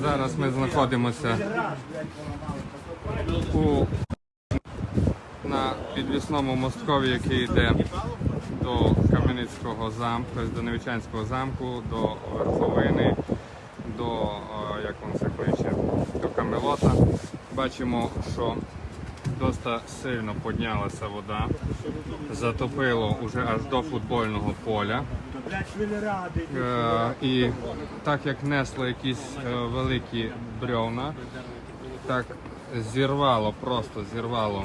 Зараз ми знаходимося у, на підвісному мосткові, який йде до Кам'яницького замку, до Невічанського замку, до Верховини, до, е, як він це кличе, до Камелота. Бачимо, що доста сильно піднялася вода, затопило уже аж до футбольного поля. Е, і так як несло якісь е, великі бревна, так зірвало, просто зірвало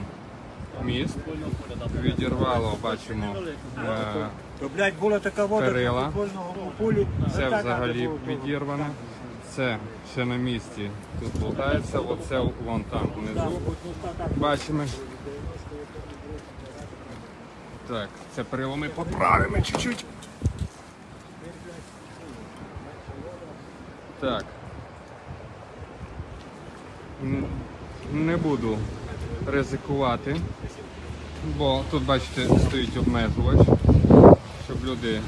міст, відірвало, бачимо, е, То, блядь, була така вода Перила. полю. це Отак взагалі було. відірване. Це ще на місці тут болтається, оце вон там внизу. Бачимо. Так, це переломи поправимо чуть-чуть. Так. Не буду ризикувати, бо тут, бачите, стоїть обмежувач, щоб люди,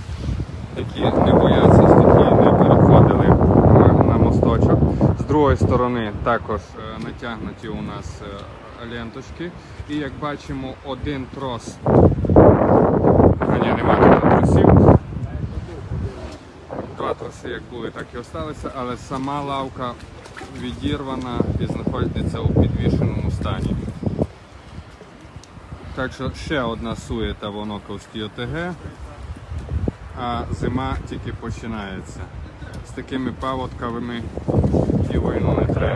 які не бояться стихії, не переходили на- мосточок. З другої сторони також е, натягнуті у нас е, ленточки. І як бачимо, один трос. А ні, немає тут тросів. Два троси як були, так і залишилися, але сама лавка відірвана і знаходиться у підвішеному стані. Так що ще одна суєта в Оноковській ОТГ, а зима тільки починається. З такими паводками і війну не треба.